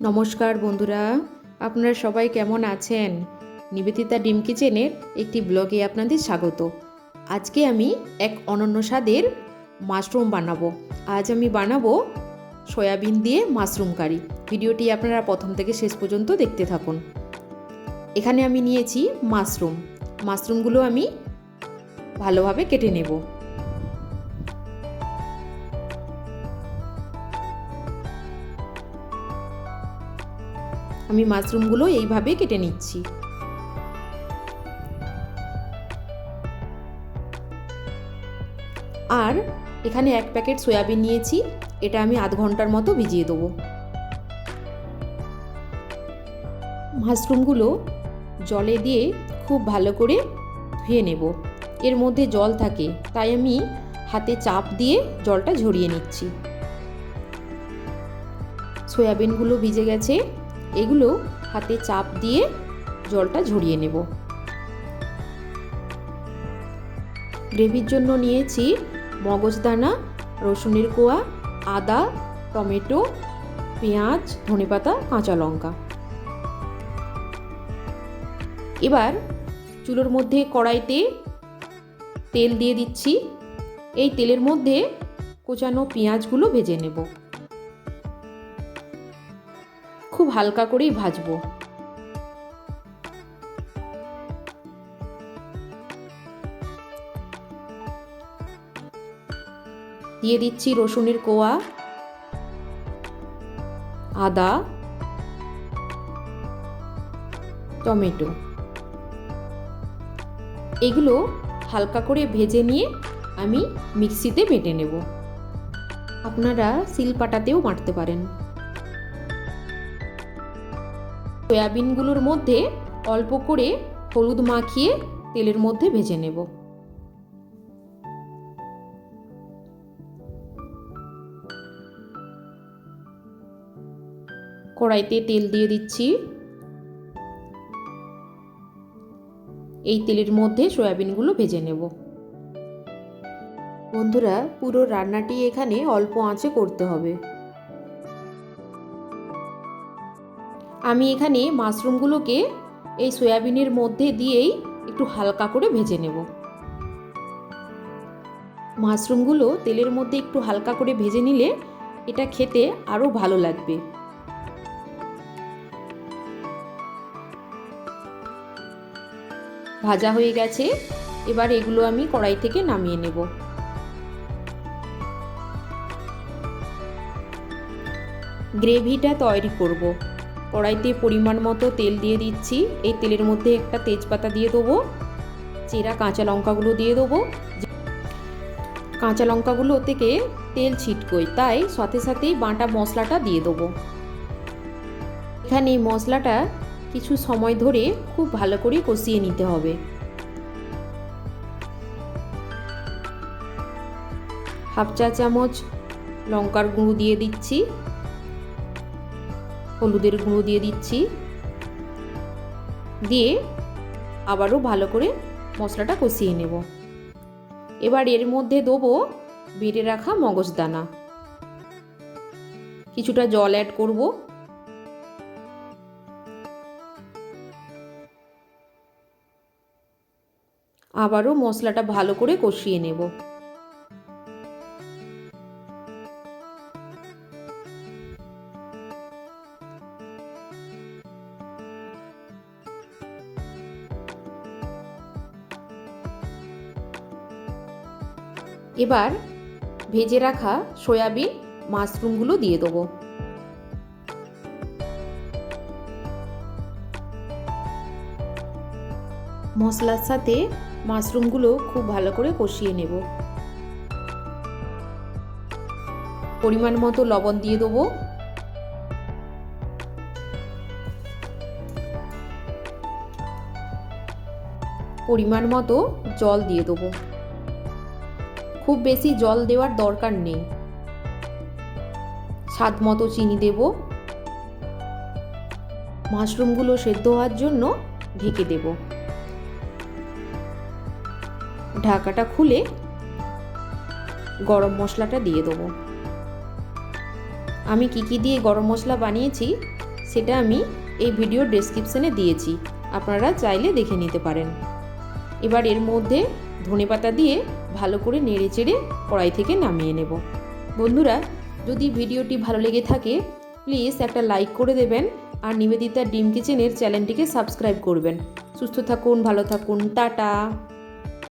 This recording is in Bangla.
নমস্কার বন্ধুরা, আপনারা সবাই কেমন আছেন? নিবেদিতা ডিম কিচেনের একটি ব্লগে আপনাদের স্বাগত। আজকে আমি এক অনন্য স্বাদের মাশরুম বানাবো। আজ আমি বানাবো সয়াবিন দিয়ে মাশরুম কারি। ভিডিওটি আপনারা প্রথম থেকে শেষ পর্যন্ত দেখতে থাকুন। এখানে আমি নিয়েছি মাশরুম। মাশরুমগুলো আমি ভালোভাবে কেটে নেব। আমি মাশরুমগুলো এইভাবে কেটে নিচ্ছি। আর এখানে এক প্যাকেট সয়াবিন নিয়েছি, এটা আমি আধ ঘণ্টার মতো ভিজিয়ে দেবো। মাশরুমগুলো জলে দিয়ে খুব ভালো করে ধুয়ে নেব। এর মধ্যে জল থাকে, তাই আমি হাতে চাপ দিয়ে জলটা ঝরিয়ে নিচ্ছি। সয়াবিনগুলো ভিজে গেছে এগুলো হাতে চাপ দিয়ে জলটা ঝরিয়ে নেব। গ্রেভির জন্য নিয়েছি মগজদানা, রসুনের কোয়া, আদা, টমেটো, পেঁয়াজ, ধনেপাতা, কাঁচা লঙ্কা। এবার চুলোর মধ্যে কড়াইতে তেল দিয়ে দিচ্ছি। এই তেলের মধ্যে কোচানো পেঁয়াজগুলো ভেজে নেব। খুব হালকা করেই ভাজবো। দিয়ে দিচ্ছি রসুনের কোয়া, আদা, টমেটো। এগুলো হালকা করে ভেজে নিয়ে আমি মিক্সিতে বেটে নেব। আপনারা শিলপাটাতেও বাটতে পারেন। সয়াবিনগুলোর মধ্যে অল্প করে হলুদ মাখিয়ে তেলের মধ্যে ভেজে নেব। কড়াইতে তেল দিয়ে দিচ্ছি। এই তেলের মধ্যে সয়াবিনগুলো ভেজে নেব। বন্ধুরা, পুরো রান্নাটি এখানে অল্প আঁচে করতে হবে। আমি এখানে মাশরুমগুলোকে এই সয়াবিনের মধ্যে দিয়েই একটু হালকা করে ভেজে নেব। মাশরুমগুলো তেলের মধ্যে একটু হালকা করে ভেজে নিলে এটা খেতে আরও ভালো লাগবে। ভাজা হয়ে গেছে, এবার এগুলো আমি কড়াই থেকে নামিয়ে নেব। গ্রেভিটা তৈরি করব। কড়াইতে পরিমাণ মতো তেল দিয়ে দিচ্ছি। এই তেলের মধ্যে একটা তেজপাতা দিয়ে দেবো, চেরা কাঁচা লঙ্কাগুলো দিয়ে দেবো। কাঁচা লঙ্কাগুলো থেকে তেল ছিটকোয়, তাই সাথে সাথেই বাটা মশলাটা দিয়ে দেবো। এখানে এই মশলাটা কিছু সময় ধরে খুব ভালো করে কষিয়ে নিতে হবে। হাফ চা চামচ লঙ্কার গুঁড়ো দিয়ে দিচ্ছি। হলুদের গুঁড়ো দিয়ে দিচ্ছি। দিয়ে আবারও ভালো করে মশলাটা কষিয়ে নেব। এবার এর মধ্যে দেবো বেটে রাখা মগজদানা কিছুটা জল অ্যাড করব। আবারও মশলাটা ভালো করে কষিয়ে নেব। এবার ভেজে রাখা সয়াবিন, মাশরুমগুলো দিয়ে দেবো। মশলার সাথে মাশরুমগুলো খুব ভালো করে কষিয়ে নেব। পরিমাণ মতো লবণ দিয়ে দেবো। পরিমাণ মতো জল দিয়ে দেবো। খুব বেশি জল দেওয়ার দরকার নেই। স্বাদ মতো চিনি দেব। মাশরুমগুলো সেদ্ধ হওয়ার জন্য ঢেকে দেব। ঢাকাটা খুলে গরম মশলাটা দিয়ে দেবো। আমি কি কি দিয়ে গরম মশলা বানিয়েছি, সেটা আমি এই ভিডিও ডেসক্রিপশনে দিয়েছি। আপনারা চাইলে দেখে নিতে পারেন। এবার এর মধ্যে ধনেপাতা দিয়ে ভালো করে নেড়ে চেড়ে কড়াই থেকে নামিয়ে নেব। বন্ধুরা, যদি ভিডিওটি ভালো লেগে থাকে প্লিজ একটা লাইক করে দেবেন আর নিবেদিতা ডিম কিচেনের চ্যানেলটিকে সাবস্ক্রাইব করবেন। সুস্থ থাকুন, ভালো থাকুন, টাটা।